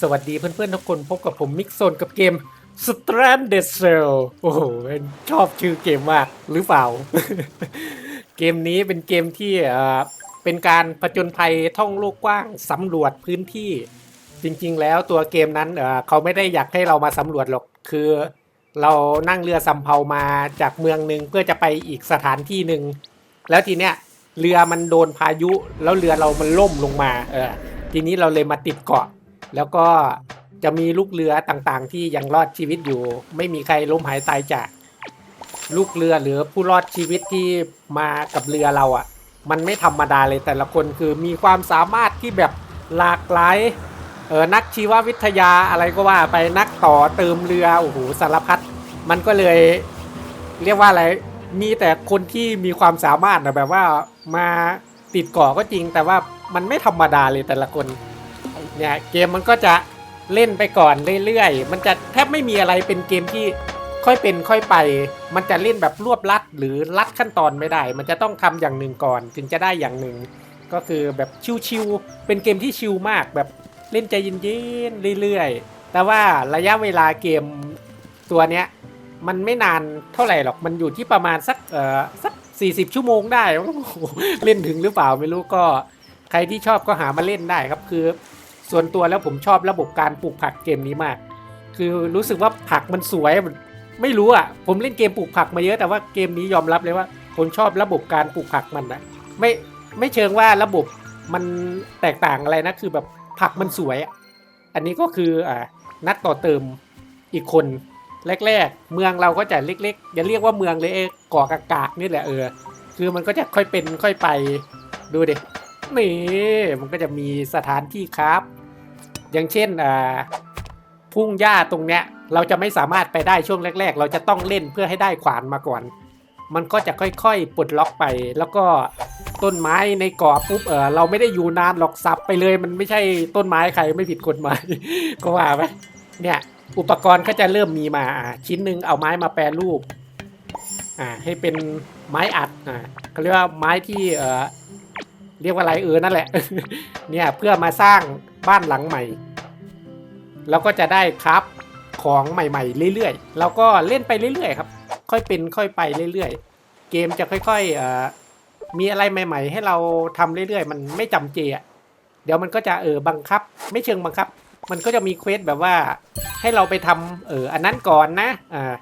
สวัสดีเพื่อนๆทุกคนพบกับผมมิกโซนกับเกม Stranded Cell โอ้โหชอบชื่อเกมมากหรือเปล่า เกมนี้เป็นเกมที่เป็นการผจญภัยท่องโลกกว้างสำรวจพื้นที่ จริงๆแล้วตัวเกมนั้นเอ่อเขาไม่ได้อยากให้เรามาสำรวจหรอกคือ เรานั่งเรือสำเภามาจากเมืองหนึ่งเพื่อจะไปอีกสถานที่หนึ่งแล้วทีเนี้ยเรือมันโดนพายุ แล้วเรือเรามันล่มลงมาเออทีนี้เราเลยมาติดเกาะ แล้วก็จะมีลูกเรือต่างๆ ที่ยังรอดชีวิตอยู่ ไม่มีใครล้มหายตายจาก ลูกเรือหรือผู้รอดชีวิตที่มากับเรือเราอะ่ะ มันไม่ธรรมดาเลยแต่ละคนคือมีความสามารถที่แบบหลากหลายเออนักชีววิทยาอะไรก็ว่าไปนักต่อเติมเรือโอ้โหสารพัดมันก็เลยเรียกว่าอะไรมีแต่คนที่มีความสามารถนะแบบว่ามาติดเกาะก็จริง แต่ว่ามันไม่ธรรมดาเลยแต่ละคน เนี่ยเกมมันก็จะเล่นไปก่อนเรื่อยๆ มันจะแทบไม่มีอะไรเป็นเกมที่ค่อยเป็นค่อยไป มันจะเล่นแบบรวบลัดหรือลัดขั้นตอนไม่ได้ มันจะต้องทำอย่างหนึ่งก่อนถึงจะได้อย่างหนึ่ง ก็คือแบบชิวๆเป็นเกมที่ชิวมากแบบเล่นใจเย็นๆเรื่อยๆ แต่ว่าระยะเวลาเกมตัวเนี้ยมันไม่นานเท่าไหร่หรอก มันอยู่ที่ประมาณสักเอ่อสัก40 ชั่วโมงได้ เล่นถึงหรือเปล่าไม่รู้ก็ใครที่ชอบก็หามาเล่นได้ครับคือ ส่วนตัวแล้วผมชอบระบบการปลูกผักเกมนี้มาก คือรู้สึกว่าผักมันสวยไม่รู้อะ ผมเล่นเกมปลูกผักมาเยอะแต่ว่าเกมนี้ยอมรับเลยว่าผมชอบระบบการปลูกผักมันนะไม่ไม่เชิงว่าระบบมันแตกต่างอะไรนะคือแบบผักมันสวย อันนี้ก็คืออ่านัดต่อเติมอีกคนแรกๆ เมืองเราก็จะเล็กๆอย่าเรียกว่าเมืองเลยเอ้ก่อกากากนี่แหละเออ คือมันก็จะค่อยเป็นค่อยไปดูดินี่มันก็จะมีสถานที่ครับ อย่างเช่นพุ่งหญ้าตรงเนี้ยเราจะไม่สามารถไปได้ช่วงแรก ๆ เราจะต้องเล่นเพื่อให้ได้ขวานมาก่อน มันก็จะค่อยๆปลดล็อกไป แล้วก็ต้นไม้ในเกาะปุ๊บเออเราไม่ได้อยู่นานหรอกสับไปเลย มันไม่ใช่ต้นไม้ใครไม่ผิดกฎหมายก็ว่าไปเนี่ยอุปกรณ์ก็จะเริ่มมีมาชิ้นหนึ่งเอาไม้มาแปรรูปอ่าให้เป็นไม้อัดอ่าเขาเรียกว่าไม้ที่เอ่อเรียกว่าอะไรเออนั่นแหละเนี่ยเพื่อมาสร้าง บ้านหลังใหม่ แล้วก็จะได้ครับของใหม่ๆ เรื่อยๆเราก็เล่นไปเรื่อยๆครับ ค่อยเป็นค่อยไปเรื่อยๆ เกมจะค่อยๆมีอะไรใหม่ ๆ ให้เราทำเรื่อยๆ มันไม่จำเจอะเดี๋ยวมันก็จะเออบังคับ ไม่เชิงบังคับ มันก็จะมีเควสแบบว่าให้เราไปทำเอออันนั้นก่อนนะอ่า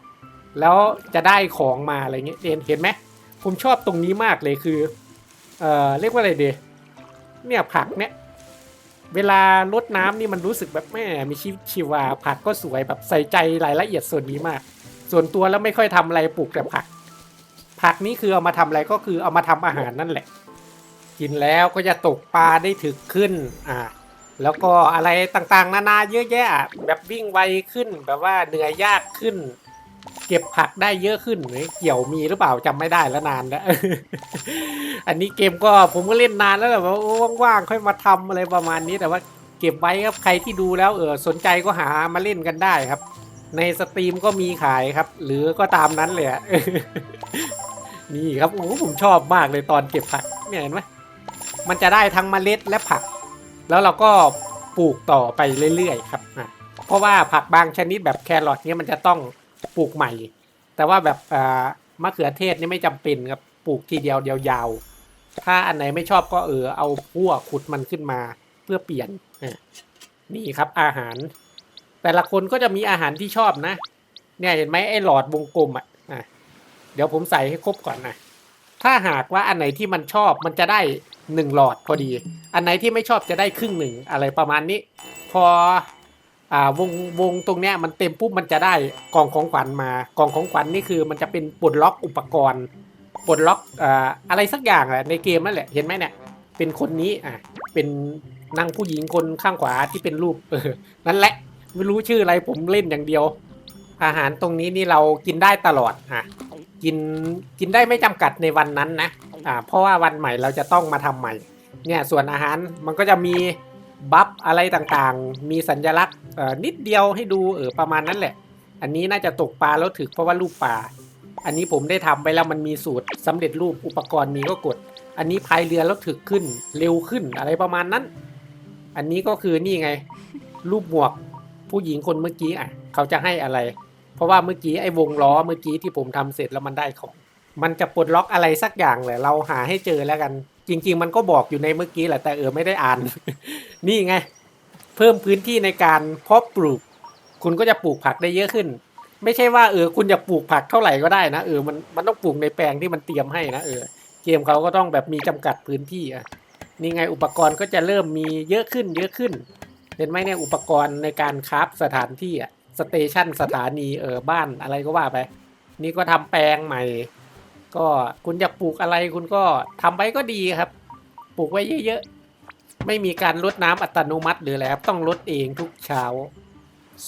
แล้วจะได้ของมาอะไรเงี้ยเห็นเห็นไหมผมชอบตรงนี้มากเลยคือ เออเรียกว่าอะไรดีเนี่ยผักเนี่ย เวลารดน้ำนี่มันรู้สึกแบบแม่มีชีวิตชีวาผักก็สวยแบบใส่ใจรายละเอียดส่วนนี้มาก ส่วนตัวแล้วไม่ค่อยทำอะไรปลูกแต่ผัก ผักนี้คือเอามาทำอะไรก็คือเอามาทำอาหารนั่นแหละ กินแล้วก็จะตกปลาได้ถึกขึ้นอ่าแล้วก็อะไรต่างๆ นานาเยอะแยะ แบบวิ่งไวขึ้นแบบว่าเหนื่อยยากขึ้น เก็บผักได้เยอะขึ้นหรือเกี่ยวมีหรือเปล่าจำไม่ได้แล้วนานแล้ว อันนี้เกมก็ผมก็เล่นนานแล้วแบบว่าว่างๆค่อยมาทำอะไรประมาณนี้แต่ว่าเก็บไว้ครับใครที่ดูแล้วเออสนใจก็หามาเล่นกันได้ครับ ในสตรีมก็มีขายครับ หรือก็ตามนั้นเลยอะนี่ครับโอ้ผมชอบมากเลยตอนเก็บผักเนี่ยเห็นไหมมันจะได้ทั้งเมล็ดและผัก แล้วเราก็ปลูกต่อไปเรื่อยๆครับเพราะว่าผักบางชนิดแบบแครอทเนี่ยมันจะต้องปลูกใหม่ แต่ว่าแบบอ่ามะเขือเทศนี่ไม่จำเป็นครับปลูกทีเดียวเดียาว ถ้าอันไหนไม่ชอบก็เออเอาพั่วขุดมันขึ้นมาเพื่อเปลี่ยนนี่ครับอาหาร แต่ละคนก็จะมีอาหารที่ชอบนะ เนี่ยเห็นไหมไอ้หลอดวงกลมอะอะเดี๋ยวผมใส่ให้ครบก่อนนะถ้าหากว่าอันไหนที่มันชอบมันจะได้หนึ่งหลอดพอดี อันไหนที่ไม่ชอบจะได้ครึ่งหนึ่งอะไรประมาณนี้ พออ่าวงวงตรงเนี้ยมันเต็มปุ๊บมันจะได้กล่องของขวัญมากล่องของขวัญนี่คือมันจะเป็นปลดล็อกอุปกรณ์ ปลดล็อกออะไรสักอย่างแหละในเกมนั่นแหละเห็นไหมเนี่ยเป็นคนนี้อะเป็นนางผู้หญิงคนข้างขวาที่เป็นรูปเออนั่นแหละไม่รู้ชื่ออะไรผมเล่นอย่างเดียว อาหารตรงนี้นี่เรากินได้ตลอดอะกินกินได้ไม่จำกัดในวันนั้นนะอ่าเพราะว่าวันใหม่เราจะต้องมาทำใหม่เนี่ยส่วนอาหารมันก็จะมีบัฟอะไรต่างๆ มีสัญลักษณ์เออนิดเดียวให้ดูเออประมาณนั้นแหละ อันนี้น่าจะตกปลาแล้วถึกเพราะว่ารูปปลา อันนี้ผมได้ทำไปแล้วมันมีสูตรสำเร็จรูปอุปกรณ์มีก็กด อันนี้พายเรือแล้วถึกขึ้นเร็วขึ้นอะไรประมาณนั้น อันนี้ก็คือนี่ไง รูปหมวกผู้หญิงคนเมื่อกี้อะ เขาจะให้อะไร เพราะว่าเมื่อกี้ไอ้วงล้อเมื่อกี้ที่ผมทำเสร็จแล้วมันได้ของ มันจะปลดล็อกอะไรสักอย่างแหละเราหาให้เจอแล้วกัน จริง ๆ มันก็บอกอยู่ในเมื่อกี้แหละแต่เออไม่ได้อ่าน นี่ไง เพิ่มพื้นที่ในการเพาะปลูก คุณก็จะปลูกผักได้เยอะขึ้น ไม่ใช่ว่าเออคุณอยากปลูกผักเท่าไหร่ก็ได้นะเออมันมันต้องปลูกในแปลงที่มันเตรียมให้นะเออเกมเขาก็ต้องแบบมีจำกัดพื้นที่อะนี่ไงอุปกรณ์ก็จะเริ่มมีเยอะขึ้น เยอะขึ้น เห็นไหมเนี่ยอุปกรณ์ในการคราฟสถานที่อะสเตชันสถานีเออบ้านอะไรก็ว่าไป นี่ก็ทำแปลงใหม่ ก็คุณอยากปลูกอะไรคุณก็ทำไว้ก็ดีครับ ปลูกไว้เยอะๆไม่มีการลดน้ำอัตโนมัติหรืออะไรครับต้องลดเองทุกเช้า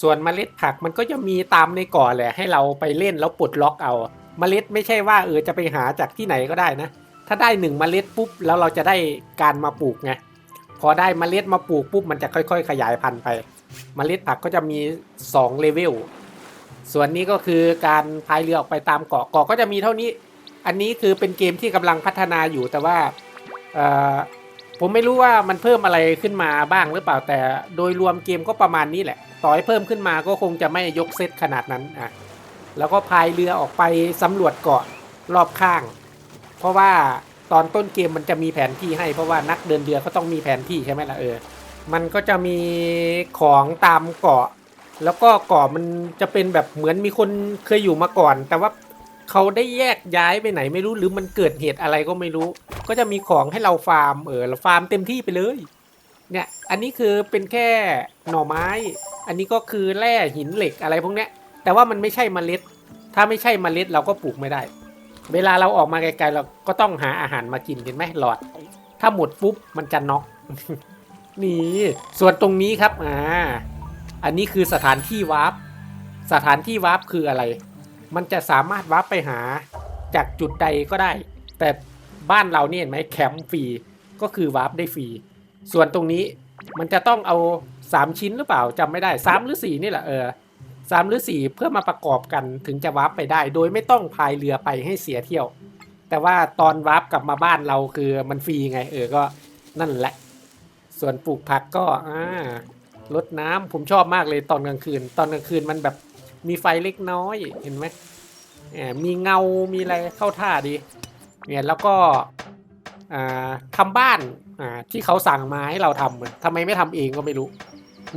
ส่วนเมล็ดผักมันก็จะมีตามในก่อแหละให้เราไปเล่นแล้วปลดล็อกเอา เมล็ดไม่ใช่ว่าเออจะไปหาจากที่ไหนก็ได้นะ ถ้าได้หนึ่งเมล็ดปุ๊บแล้วเราจะได้การมาปลูกไงพอได้เมล็ดมาปลูกปุ๊บมันจะค่อยๆ ขยายพันธุ์ไป เมล็ดผักก็จะมี2เลเวลส่วนนี้ก็คือการพายเรือออกไปตามเกาะเกาะก็จะมีเท่านี้ อันนี้คือเป็นเกมที่กำลังพัฒนาอยู่แต่ว่าเออ ผมไม่รู้ว่ามันเพิ่มอะไรขึ้นมาบ้างหรือเปล่าแต่โดยรวมเกมก็ประมาณนี้แหละ ต่อให้เพิ่มขึ้นมาก็คงจะไม่ยกเซตขนาดนั้นอะแล้วก็พายเรือออกไปสำรวจเกาะรอบข้าง เพราะว่าตอนต้นเกมมันจะมีแผนที่ให้เพราะว่านักเดินเรือก็ต้องมีแผนที่ใช่ไหมล่ะเออ มันก็จะมีของตามเกาะ แล้วก็เกาะมันจะเป็นแบบเหมือนมีคนเคยอยู่มาก่อน แต่ว่า เขาได้แยกย้ายไปไหนไม่รู้หรือมันเกิดเหตุอะไรก็ไม่รู้ ก็จะมีของให้เราฟาร์มเออเราฟาร์มเต็มที่ไปเลย เนี่ยอันนี้คือเป็นแค่หน่อไม้ อันนี้ก็คือแร่หินเหล็กอะไรพวกเนี้ย แต่ว่ามันไม่ใช่เมล็ด ถ้าไม่ใช่เมล็ดเราก็ปลูกไม่ได้ เวลาเราออกมาไกลๆเราก็ต้องหาอาหารมากินเห็นไหมหลอด ถ้าหมดปุ๊บมันจะน็อกนี่ส่วนตรงนี้ครับอ่าอันนี้คือสถานที่วาร์ปสถานที่วาร์ปคืออะไร มันจะสามารถวาร์ปไปหาจากจุดใดก็ได้ แต่บ้านเราเนี่ยเห็นไหมแคมป์ฟรีก็คือวาร์ปได้ฟรี ส่วนตรงนี้มันจะต้องเอา 3 ชิ้นหรือเปล่าจำไม่ได้ 3 หรือ 4 นี่แหละเออสามหรือ 4 เพื่อมาประกอบกันถึงจะวาร์ปไปได้ โดยไม่ต้องพายเรือไปให้เสียเที่ยว แต่ว่าตอนวาร์ปกลับมาบ้านเราคือมันฟรีไงเออก็นั่นแหละ ส่วนปลูกผักก็อ่ารดน้ำผมชอบมากเลยตอนกลางคืน ตอนกลางคืนมันแบบ มีไฟเล็กน้อยเห็นไหมแหมมีเงา มีอะไรเข้าท่าดี เนี่ยแล้วก็อ่าทำบ้านอ่าที่เขาสั่งมาให้เราทำทำไมไม่ทำเองก็ไม่รู้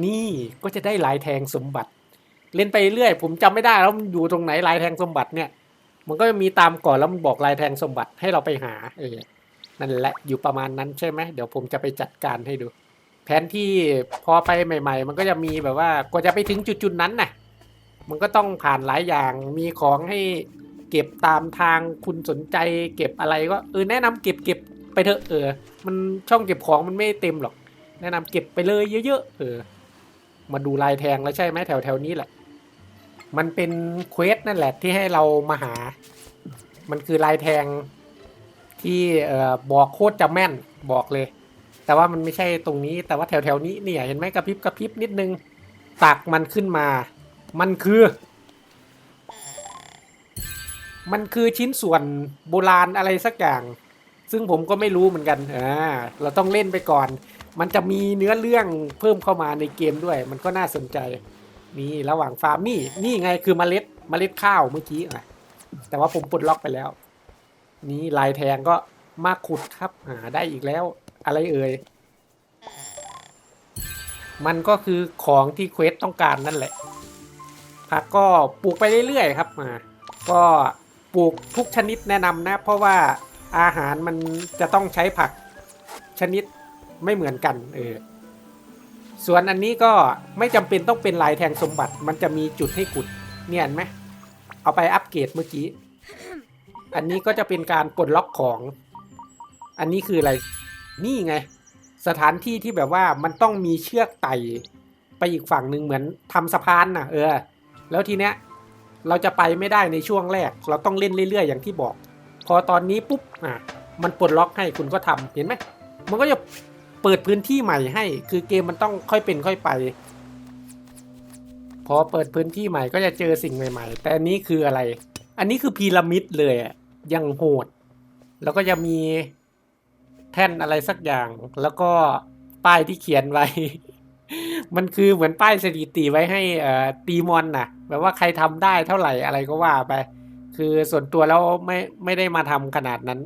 นี่ก็จะได้ลายแทงสมบัติ เล่นไปเรื่อย ผมจำไม่ได้แล้วมันอยู่ตรงไหนลายแทงสมบัติเนี่ย มันก็มีตามก่อนแล้วมันบอกลายแทงสมบัติให้เราไปหาเออนั่นแหละอยู่ประมาณนั้นใช่ไหมเดี๋ยวผมจะไปจัดการให้ดู แผนที่พอไปใหม่ ๆ มันก็จะมีแบบว่ากว่าจะไปถึงจุดๆนั้นน่ะ มันก็ต้องผ่านหลายอย่างมีของให้เก็บตามทางคุณสนใจ เก็บอะไรก็เออแนะนำเก็บเก็บไปเถอะเออ มันช่องเก็บของมันไม่เต็มหรอก แนะนำเก็บไปเลยเยอะๆเออ มาดูลายแทงแล้วใช่ไหมแถวแถวนี้แหละ มันเป็นเควสนั่นแหละที่ให้เรามาหา มันคือลายแทงที่เอ่อบอกโคตรจะแม่นบอกเลย แต่ว่ามันไม่ใช่ตรงนี้แต่ว่าแถวแถวนี้เนี่ยเห็นไหมกระพริบกระพริบนิดนึงตักมันขึ้นมา มันคือ มันคือชิ้นส่วนโบราณอะไรสักอย่าง ซึ่งผมก็ไม่รู้เหมือนกันอ่าเราต้องเล่นไปก่อน มันจะมีเนื้อเรื่องเพิ่มเข้ามาในเกมด้วย มันก็น่าสนใจ นี่ระหว่างฟาร์มนี่นี่ไงคือเมล็ดเมล็ดข้าวเมื่อกี้อะแต่ว่าผมปลดล็อกไปแล้ว นี่ลายแทงก็มาขุดครับหาได้อีกแล้ว อะไรเอ่ยมันก็คือของที่เควสต้องการนั่นแหละ ผักก็ปลูกไปเรื่อยๆครับอ่าก็ปลูกทุกชนิดแนะนำนะ เพราะว่าอาหารมันจะต้องใช้ผักชนิดไม่เหมือนกันเออส่วนอันนี้ก็ไม่จำเป็นต้องเป็นลายแทงสมบัติ มันจะมีจุดให้ขุดเนี่ยเห็นไหมเอาไปอัปเกรดเมื่อกี้ อันนี้ก็จะเป็นการปลดล็อกของ อันนี้คืออะไร นี่ไง สถานที่ที่แบบว่ามันต้องมีเชือกไต่ไปอีกฝั่งหนึ่งเหมือนทำสะพานน่ะ เออ แล้วทีเนี้ยเราจะไปไม่ได้ในช่วงแรก เราต้องเล่นเรื่อยๆ อย่างที่บอก พอตอนนี้ปุ๊บอะมันปลดล็อกให้คุณก็ทำเห็นไหมมันก็จะเปิดพื้นที่ใหม่ให้ คือเกมมันต้องค่อยเป็นค่อยไป พอเปิดพื้นที่ใหม่ก็จะเจอสิ่งใหม่ ๆ แต่อันนี้คืออะไร อันนี้คือพีระมิดเลยอะยังโหด แล้วก็จะมีแท่นอะไรสักอย่าง แล้วก็ป้ายที่เขียนไว้ มันคือเหมือนป้ายสถิติไว้ให้อ่อตีมอนน่ะ แบบว่าใครทำได้เท่าไหร่อะไรก็ว่าไป คือส่วนตัวแล้วไม่ไม่ได้มาทำขนาดนั้น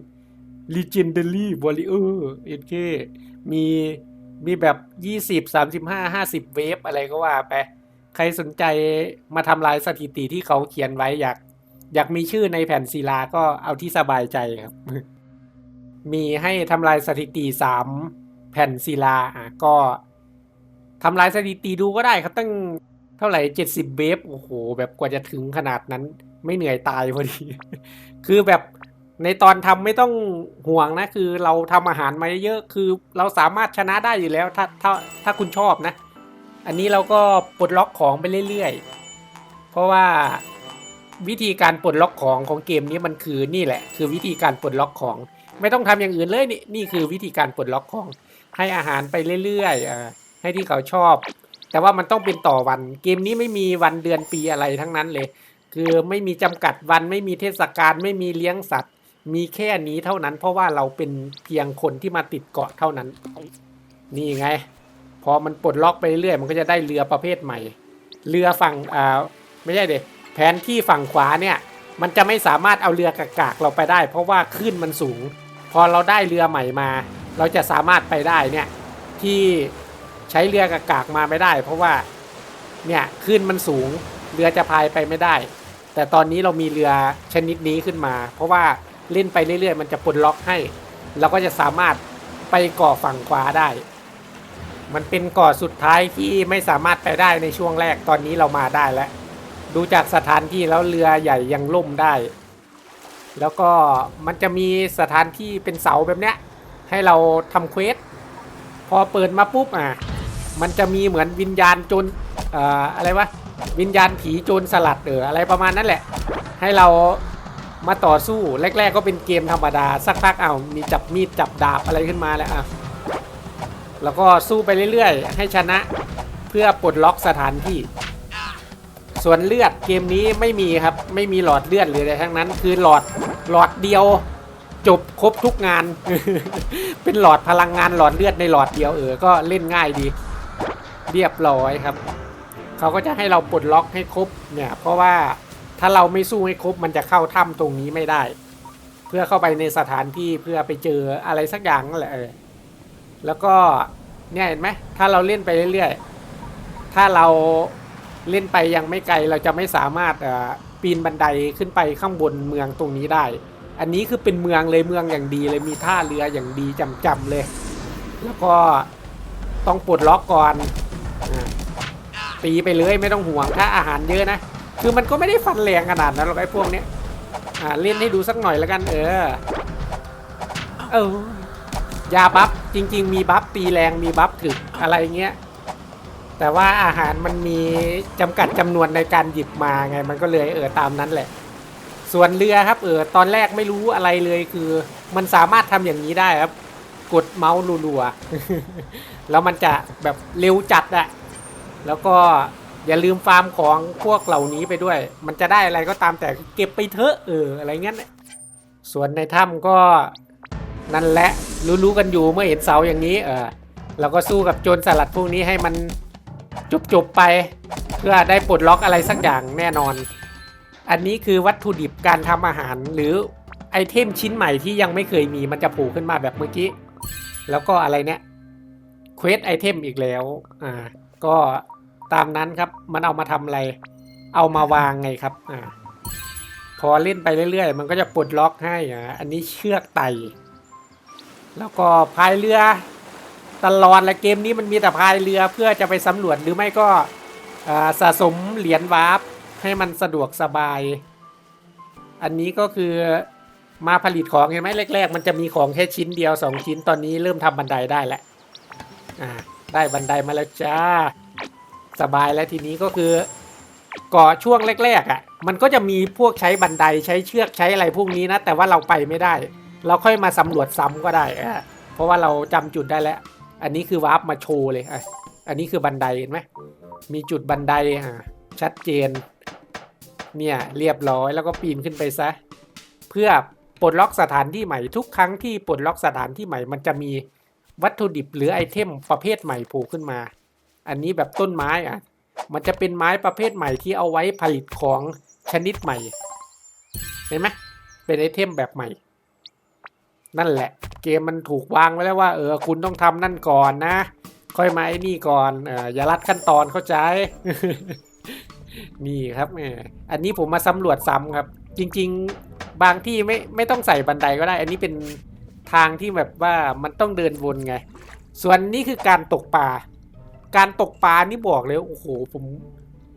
Legendary Warrior เอ็นเคมีมีแบบ 20 35 50 เวฟอะไรก็ว่าไป ใครสนใจมาทำลายสถิติที่เขาเขียนไว้อยาก อยากมีชื่อในแผ่นศิลาก็เอาที่สบายใจครับ มีให้ทำลายสถิติสามแผ่นศิลาอะก็ทำลายสถิติดูก็ได้ครับตั้ง เท่าไหร่เจ็ดสิบเวฟโอ้โห แบบกว่าจะถึงขนาดนั้น ไม่เหนื่อยตายพอดี คือแบบในตอนทำไม่ต้องห่วงนะ คือเราทำอาหารมาเยอะคือเราสามารถชนะได้อยู่แล้ว ถ้าถ้าถ้าคุณชอบนะ อันนี้เราก็ปลดล็อกของไปเรื่อยๆ เพราะว่าวิธีการปลดล็อกของของเกมนี้มันคือนี่แหละ คือวิธีการปลดล็อกของ ไม่ต้องทำอย่างอื่นเลยนี่นี่คือวิธีการปลดล็อกของ ให้อาหารไปเรื่อยๆอให้ที่เขาชอบ แต่ว่ามันต้องเป็นต่อวัน เกมนี้ไม่มีวันเดือนปีอะไรทั้งนั้นเลย คือไม่มีจำกัดวันไม่มีเทศกาลไม่มีเลี้ยงสัตว์ มีแค่นี้เท่านั้น เพราะว่าเราเป็นเพียงคนที่มาติดเกาะเท่านั้น นี่ไง พอมันปลดล็อกไปเรื่อยมันก็จะได้เรือประเภทใหม่ เรือฝั่งอ่าไม่ใช่เด็แผนที่ฝั่งขวาเนี่ย มันจะไม่สามารถเอาเรือกากากเราไปได้ เพราะว่าคลื่นมันสูง พอเราได้เรือใหม่มา เราจะสามารถไปได้เนี่ยที่ ใช้เรือกากากมาไม่ได้ เพราะว่าเนี่ยคลื่นมันสูงเรือจะพายไปไม่ได้ แต่ตอนนี้เรามีเรือชนิดนี้ขึ้นมา เพราะว่าเล่นไปเรื่อยๆ มันจะปลดล็อกให้ เราก็จะสามารถไปเกาะฝั่งขวาได้ มันเป็นเกาะสุดท้ายที่ไม่สามารถไปได้ในช่วงแรกตอนนี้เรามาได้แล้ว ดูจากสถานที่แล้วเรือใหญ่ยังล่มได้ แล้วก็มันจะมีสถานที่เป็นเสาแบบเนี้ยให้เราทำเควสพอเปิดมาปุ๊บอะ มันจะมีเหมือนวิญญาณโจรเอ่ออะไรวะวิญญาณผีโจรสลัดเอออะไรประมาณนั้นแหละ ให้เรามาต่อสู้แรก ๆ ก็เป็นเกมธรรมดาสักพักเอามีจับมีดจับดาบอะไรขึ้นมาแล้วอะแล้วก็สู้ไปเรื่อยๆ ให้ชนะเพื่อปลดล็อกสถานที่ ส่วนเลือดเกมนี้ไม่มีครับ ไม่มีหลอดเลือดหรืออะไรทั้งนั้น คือหลอดหลอดเดียวจบครบทุกงาน เป็นหลอดพลังงานหลอดเลือดในหลอดเดียวเออ ก็เล่นง่ายดี เรียบร้อยครับ เขาก็จะให้เราปลดล็อกให้ครบเนี่ย เพราะว่าถ้าเราไม่สู้ให้ครบมันจะเข้าถ้ำตรงนี้ไม่ได้ เพื่อเข้าไปในสถานที่เพื่อไปเจออะไรสักอย่างนั่นแหละแล้วก็เนี่ยเห็นไหมถ้าเราเล่นไปเรื่อยๆ ถ้าเราเล่นไปยังไม่ไกลเราจะไม่สามารถเอ่อปีนบันไดขึ้นไปข้างบนเมืองตรงนี้ได้ อันนี้คือเป็นเมืองเลยเมืองอย่างดีเลยมีท่าเรืออย่างดีจำๆเลย แล้วก็ต้องปลดล็อกก่อน ตีไปเลยไม่ต้องห่วงถ้าอาหารเยอะนะ คือมันก็ไม่ได้ฟันแรงขนาดนั้นหรอกไอ้พวกเนี้ยอ่าเล่นให้ดูสักหน่อยแล้วกัน เออ เออยาบัฟจริง ๆ มีบัฟตีแรงมีบัฟถึกอะไรเงี้ยแต่ว่าอาหารมันมีจำกัดจำนวนในการหยิบมาไง มันก็เลยเออตามนั้นแหละ ส่วนเรือครับเออตอนแรกไม่รู้อะไรเลยคือ มันสามารถทำอย่างนี้ได้ครับ กดเมาส์รัวๆ แล้วมันจะแบบเร็วจัดอะแล้วก็อย่าลืมฟาร์มของพวกเหล่านี้ไปด้วย มันจะได้อะไรก็ตามแต่เก็บไปเถอะเอออะไรเงี้ยน่ะส่วนในถ้ำก็นั่นแหละรู้ๆกันอยู่เมื่อเห็นเสาอย่างนี้เออเราก็สู้กับโจรสลัดพวกนี้ให้มันจบๆไปเพื่อได้ปลดล็อกอะไรสักอย่างแน่นอน อันนี้คือวัตถุดิบการทำอาหารหรือไอเทมชิ้นใหม่ที่ยังไม่เคยมีมันจะโผล่ขึ้นมาแบบเมื่อกี้ แล้วก็อะไรเนี่ยเควสไอเทมอีกแล้วอ่าก็ตามนั้นครับมันเอามาทำอะไร เอามาวางไงครับอ่าพอเล่นไปเรื่อยๆ มันก็จะปลดล็อกให้อ่าอันนี้เชือกไต่แล้วก็พายเรือตลอดและเกมนี้มันมีแต่พายเรือเพื่อจะไปสำรวจหรือไม่ก็อ่าสะสมเหรียญวาร์ปให้มันสะดวกสบาย อันนี้ก็คือ มาผลิตของเห็นไหมแรก ๆ มันจะมีของแค่ชิ้นเดียวสองชิ้นตอนนี้เริ่มทำบันไดได้แล้วอ่าได้บันไดมาแล้วจ้า สบายแล้วทีนี้ก็คือก่อช่วงแรกๆอะ มันก็จะมีพวกใช้บันไดใช้เชือกใช้อะไรพวกนี้นะ แต่ว่าเราไปไม่ได้ เราค่อยมาสำรวจซ้ำก็ได้อะเพราะว่าเราจำจุดได้แล้ว อันนี้คือวาร์ปมาโชว์เลยอะอันนี้คือบันไดเห็นไหมมีจุดบันไดอะชัดเจน เนี่ยเรียบร้อยแล้วก็ปีนขึ้นไปซะ เพื่อ ปลดล็อกสถานที่ใหม่ทุกครั้งที่ปลดล็อกสถานที่ใหม่ มันจะมีวัตถุดิบหรือไอเทมประเภทใหม่โผล่ขึ้นมา อันนี้แบบต้นไม้อะ มันจะเป็นไม้ประเภทใหม่ที่เอาไว้ผลิตของชนิดใหม่ เห็นไหมเป็นไอเทมแบบใหม่ นั่นแหละ เกมมันถูกวางไว้แล้วว่าเออคุณต้องทำนั่นก่อนนะ ค่อยมาไอ้นี่ก่อนเอออย่าลัดขั้นตอนเข้าใจ นี่ครับแหมอันนี้ผมมาสำรวจซ้ำครับ จริง ๆ บางที่ไม่ไม่ต้องใส่บันไดก็ได้ อันนี้เป็นทางที่แบบว่ามันต้องเดินวนไง ส่วนนี้คือการตกปลา การตกปลานี่บอกเลยโอ้โหผม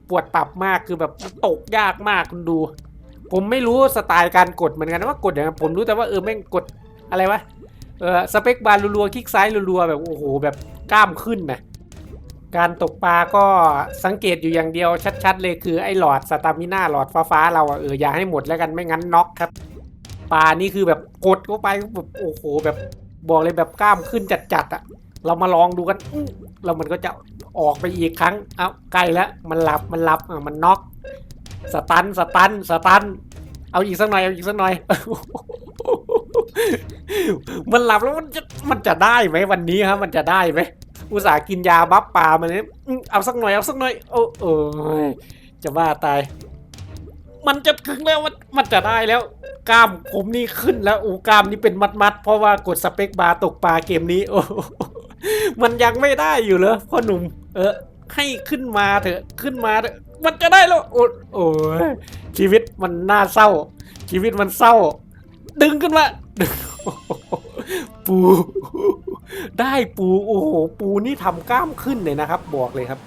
ปวดตับมากคือแบบตกยากมากคุณดู ผมไม่รู้สไตล์การกดเหมือนกันว่ากดอย่างไรผมรู้แต่ว่าเออแม่งกดอะไรวะเออสเปคบาร์รัวๆคลิกซ้ายรัวๆแบบโอ้โหแบบกล้ามขึ้นนะ การตกปลาก็สังเกตอยู่อย่างเดียวชัด ๆ เลยคือไอ้หลอดสตามิน่าหลอดฟ้าๆเราอะเอออย่าให้หมดแล้วกันไม่งั้นน็อกครับ ปลานี่คือแบบกดเข้าไปแบบโอ้โหแบบบอกเลยแบบกล้ามขึ้นจัดๆอะเรามาลองดูกันอื้อแล้วมันก็จะออกไปอีกครั้ง เอ้าใกล้แล้วมันหลับมันหลับอะมันน็อกสตันสตันสตัน เอาอีกสักหน่อยเอาอีกสักหน่อย มันหลับแล้วมันจะมันจะได้ไหมวันนี้ครับมันจะได้ไหม อุตส่าห์กินยาบัฟปลามันเนี่ยอื้อเอาสักหน่อยเอาสักหน่อยโอ้โอ้ยจะบ้าตาย มันจะถึงแล้วมันมันจะได้แล้ว กล้ามผมนี่ขึ้นแล้วอ้กล้ามนี่เป็นมัดมัดๆเพราะว่ากดสเปคบาร์ตกปลาเกมนี้ โอ้มันยังไม่ได้อยู่เหรอพ่อหนุ่ม เออ ให้ขึ้นมาเถอะขึ้นมาเถอะมันจะได้แล้วโอ้โอ้ยชีวิตมันน่าเศร้า ชีวิตมันเศร้า ดึงขึ้นมา ปู ได้ปูโอ้โหปูนี่ทำกล้ามขึ้นเลยนะครับ บอกเลยครับ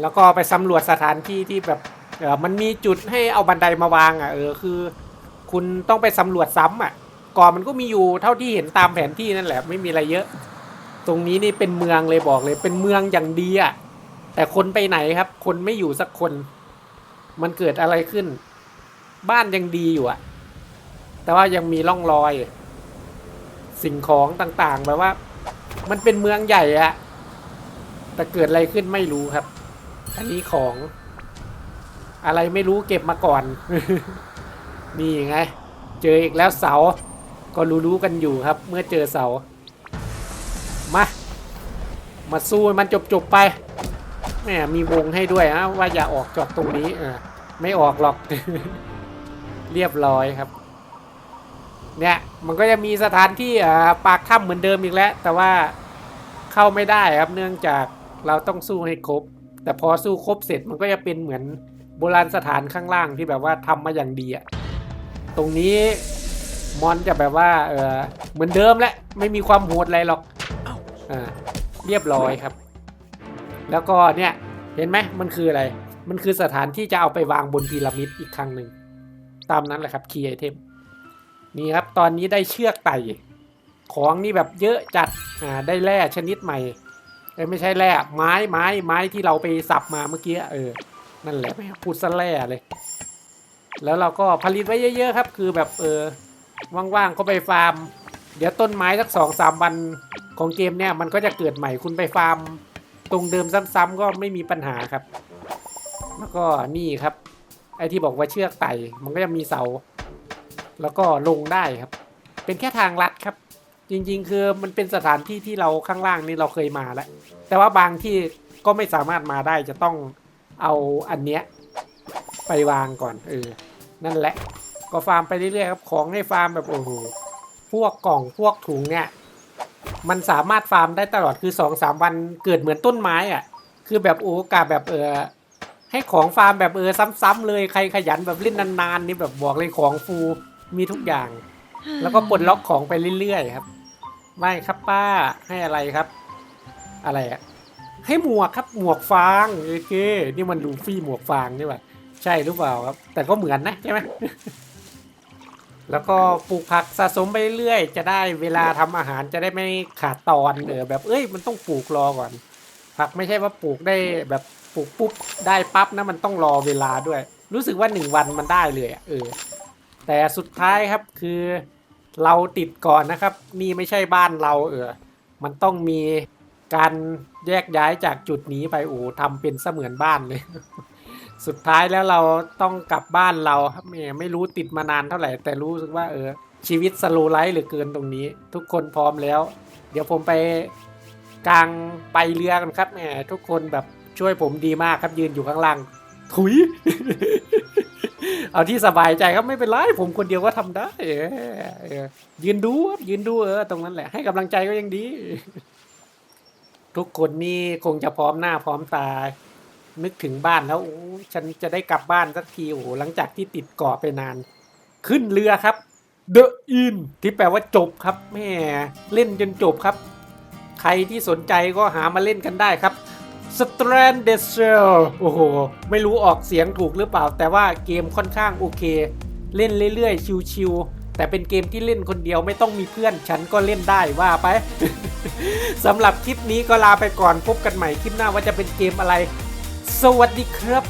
แล้วก็ไปสำรวจสถานที่ที่แบบเออมันมีจุดให้เอาบันไดมาวางอะเออคือ คุณต้องไปสำรวจซ้ำอะก่อนมันก็มีอยู่เท่าที่เห็นตามแผนที่นั่นแหละไม่มีอะไรเยอะ ตรงนี้นี่เป็นเมืองเลยบอกเลย เป็นเมืองอย่างดีอะแต่คนไปไหนครับ คนไม่อยู่สักคน มันเกิดอะไรขึ้น บ้านยังดีอยู่อะ แต่ว่ายังมีร่องรอย สิ่งของต่างๆแบบว่า มันเป็นเมืองใหญ่อะแต่เกิดอะไรขึ้นไม่รู้ครับ อันนี้ของ อะไรไม่รู้เก็บมาก่อน นี่ไง เจออีกแล้วเสา ก็รู้ๆกันอยู่ครับ เมื่อเจอเสา มา มาสู้มันจบๆไปแหมมีวงให้ด้วยนะว่าอย่าออกจอดตรงนี้เออไม่ออกหรอก เรียบร้อยครับ เนี่ยมันก็จะมีสถานที่ปากถ้ำเหมือนเดิมอีกแล้ว แต่ว่าเข้าไม่ได้ครับเนื่องจากเราต้องสู้ให้ครบ แต่พอสู้ครบเสร็จมันก็จะเป็นเหมือนโบราณสถานข้างล่างที่แบบว่าทำมาอย่างดีอะตรงนี้มอนจะแบบว่าเออเหมือนเดิมแหละไม่มีความโหดอะไรหรอกอ่าเรียบร้อยครับ แล้วก็เนี่ยเห็นไหมมันคืออะไร มันคือสถานที่จะเอาไปวางบนพีระมิดอีกครั้งหนึ่งตามนั้นแหละครับคีย์ไอเทม นี่ครับตอนนี้ได้เชือกไต่ ของนี่แบบเยอะจัดอ่าได้แร่ชนิดใหม่เอ้ไม่ใช่แร่ไม้ไม้ไม้ที่เราไปสับมาเมื่อกี้เออนั่นแหละไม่พูดซะแร่เลย แล้วเราก็ผลิตไว้เยอะๆครับ คือแบบเออว่างๆก็ไปฟาร์ม เดี๋ยวต้นไม้สักสองสามวันของเกมเนี่ยมันก็จะเกิดใหม่คุณไปฟาร์ม ตรงเดิมซ้ำๆก็ไม่มีปัญหาครับ แล้วก็นี่ครับ ไอที่บอกว่าเชือกไต่มันก็จะมีเสา แล้วก็ลงได้ครับ เป็นแค่ทางลัดครับ จริงๆ คือมันเป็นสถานที่ที่เราข้างล่างนี่เราเคยมาแล้ว แต่ว่าบางที่ก็ไม่สามารถมาได้จะต้องเอาอันเนี้ยไปวางก่อนเออนั่นแหละ ก็ฟาร์มไปเรื่อยๆครับของให้ฟาร์มแบบโอ้โหพวกกล่องพวกถุงเนี่ยมันสามารถฟาร์มได้ตลอดคือสองสามวันเกิดเหมือนต้นไม้อะ คือแบบโอ้กาแบบเออให้ของฟาร์มแบบเออซ้ำๆเลยใครขยันแบบเล่นนานๆนี่แบบบอกเลยของฟู มีทุกอย่าง แล้วก็ปลดล็อกของไปเรื่อยๆครับ ไม่ครับป้าให้อะไรครับ อะไรอะให้หมวกครับหมวกฟางโอเคนี่มันลูฟี่หมวกฟางนี่หว่าใช่หรือเปล่าครับ แต่ก็เหมือนนะใช่ไหมแล้วก็ปลูกผักสะสมไปเรื่อยๆจะได้เวลาทำอาหารจะได้ไม่ขาดตอนเออแบบเอ้ยมันต้องปลูกรอก่อน ผักไม่ใช่ว่าปลูกได้แบบปลูกปุ๊บได้ปั๊บนะมันต้องรอเวลาด้วย รู้สึกว่าหนึ่งวันมันได้เลยอะเออ แต่สุดท้ายครับคือเราติดก่อนนะครับ นี่ไม่ใช่บ้านเราเออ มันต้องมีการแยกย้ายจากจุดนี้ไปโอ้ทำเป็นเสมือนบ้านเลย สุดท้ายแล้วเราต้องกลับบ้านเราแหมไม่รู้ติดมานานเท่าไหร่ แต่รู้สึกว่าเออ ชีวิตสโลไลฟ์เหลือเกินตรงนี้ ทุกคนพร้อมแล้ว เดี๋ยวผมไปกลางไปเรือกันครับแหมทุกคนแบบช่วยผมดีมากครับยืนอยู่ข้างล่างถุย เอาที่สบายใจครับไม่เป็นไรผมคนเดียวก็ทำได้ยืนดูครับยืนดูเออตรงนั้นแหละให้กำลังใจก็ยังดี ทุกคนนี่คงจะพร้อมหน้าพร้อมตา นึกถึงบ้านแล้วโอ้ฉันจะได้กลับบ้านสักทีโอ้โหหลังจากที่ติดเกาะไปนาน ขึ้นเรือครับ The In ที่แปลว่าจบครับแม่เล่นจนจบครับ ใครที่สนใจก็หามาเล่นกันได้ครับ Stranded Cell โอ้โห ไม่รู้ออกเสียงถูกหรือเปล่า แต่ว่าเกมค่อนข้างโอเค เล่นเรื่อยๆ ชิวๆ แต่เป็นเกมที่เล่นคนเดียวไม่ต้องมีเพื่อน ฉันก็เล่นได้ว่าไป สำหรับคลิปนี้ก็ลาไปก่อนพบกันใหม่คลิปหน้าว่าจะเป็นเกมอะไร สวัสดีครับ